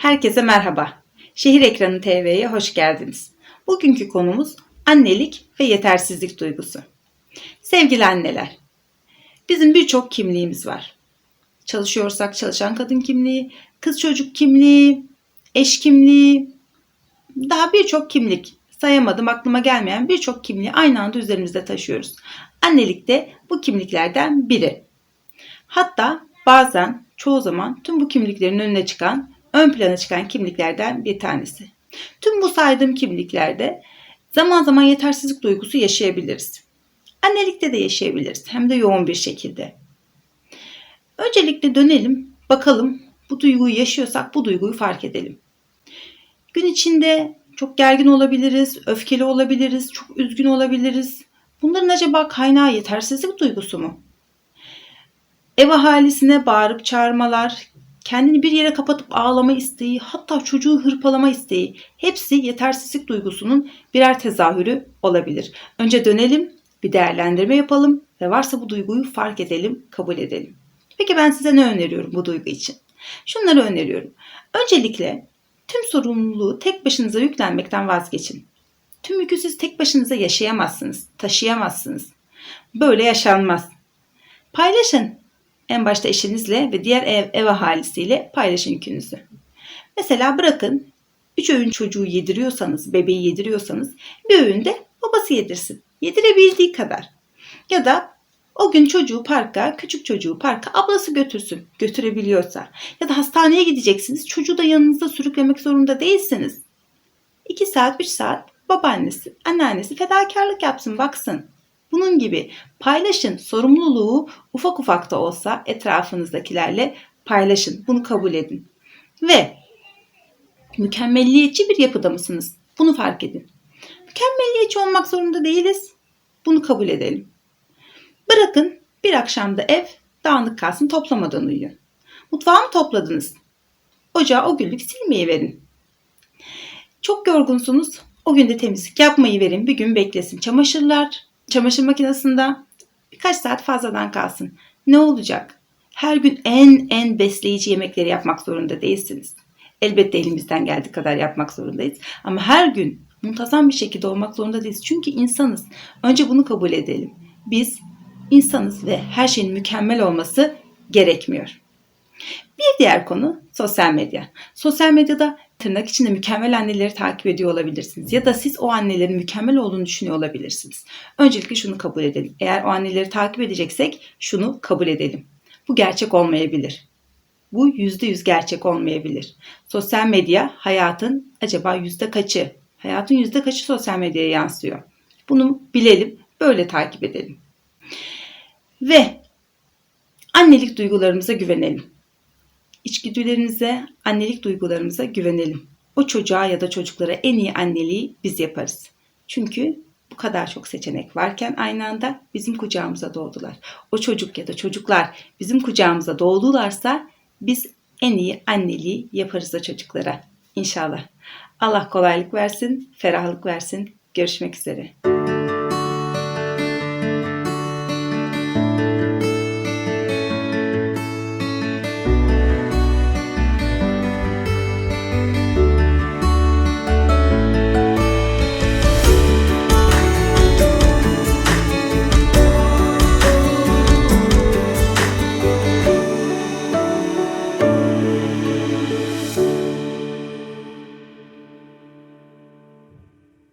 Herkese merhaba. Şehir Ekranı TV'ye hoş geldiniz. Bugünkü konumuz annelik ve yetersizlik duygusu. Sevgili anneler, bizim birçok kimliğimiz var. Çalışıyorsak çalışan kadın kimliği, kız çocuk kimliği, eş kimliği, daha birçok kimlik sayamadım aklıma gelmeyen birçok kimliği aynı anda üzerimizde taşıyoruz. Annelik de bu kimliklerden biri. Hatta bazen çoğu zaman tüm bu kimliklerin önüne çıkan, ön plana çıkan kimliklerden bir tanesi. Tüm bu saydığım kimliklerde zaman zaman yetersizlik duygusu yaşayabiliriz. Annelikte de yaşayabiliriz hem de yoğun bir şekilde. Öncelikle dönelim, bakalım bu duyguyu yaşıyorsak bu duyguyu fark edelim. Gün içinde çok gergin olabiliriz, öfkeli olabiliriz, çok üzgün olabiliriz. Bunların acaba kaynağı yetersizlik duygusu mu? Ev ahalisine bağırıp çağırmalar, kendini bir yere kapatıp ağlama isteği, hatta çocuğu hırpalama isteği hepsi yetersizlik duygusunun birer tezahürü olabilir. Önce dönelim, bir değerlendirme yapalım ve varsa bu duyguyu fark edelim, kabul edelim. Peki ben size ne öneriyorum bu duygu için? Şunları öneriyorum. Öncelikle tüm sorumluluğu tek başınıza yüklenmekten vazgeçin. Tüm yükü siz tek başınıza yaşayamazsınız, taşıyamazsınız. Böyle yaşanmaz. Paylaşın. En başta eşinizle ve diğer ev, ev ahalisiyle paylaşın yükünüzü. Mesela bırakın 3 öğün çocuğu yediriyorsanız, bebeği yediriyorsanız bir öğünde babası yedirsin. Yedirebildiği kadar. Ya da o gün çocuğu parka, küçük çocuğu parka ablası götürsün. Götürebiliyorsa. Ya da hastaneye gideceksiniz. Çocuğu da yanınızda sürüklemek zorunda değilsiniz. 2 saat, 3 saat babaannesi, anneannesi fedakarlık yapsın, baksın. Bunun gibi paylaşın, sorumluluğu ufak ufak da olsa etrafınızdakilerle paylaşın. Bunu kabul edin. Ve mükemmelliyetçi bir yapıda mısınız? Bunu fark edin. Mükemmelliyetçi olmak zorunda değiliz. Bunu kabul edelim. Bırakın bir akşamda ev dağınık kalsın toplamadan uyuyun. Mutfağı mı topladınız? Ocağı o günlük silmeyi verin. Çok yorgunsunuz. O gün de temizlik yapmayı verin. Bir gün beklesin. Çamaşırlar, çamaşır makinesinde birkaç saat fazladan kalsın. Ne olacak? Her gün en en besleyici yemekleri yapmak zorunda değilsiniz. Elbette elimizden geldiği kadar yapmak zorundayız. Ama her gün muntazam bir şekilde olmak zorunda değiliz. Çünkü insanız. Önce bunu kabul edelim. Biz insanız ve her şeyin mükemmel olması gerekmiyor. Bir diğer konu sosyal medya. Sosyal medyada tırnak içinde mükemmel anneleri takip ediyor olabilirsiniz. Ya da siz o annelerin mükemmel olduğunu düşünüyor olabilirsiniz. Öncelikle şunu kabul edelim. Eğer o anneleri takip edeceksek şunu kabul edelim. Bu gerçek olmayabilir. Bu yüzde yüz gerçek olmayabilir. Sosyal medya hayatın acaba yüzde kaçı? Hayatın yüzde kaçı sosyal medyaya yansıyor? Bunu bilelim, böyle takip edelim. Ve annelik duygularımıza güvenelim. İçgüdülerimize, annelik duygularımıza güvenelim. O çocuğa ya da çocuklara en iyi anneliği biz yaparız. Çünkü bu kadar çok seçenek varken aynı anda bizim kucağımıza doğdular. O çocuk ya da çocuklar bizim kucağımıza doğdularsa biz en iyi anneliği yaparız o çocuklara. İnşallah. Allah kolaylık versin, ferahlık versin. Görüşmek üzere.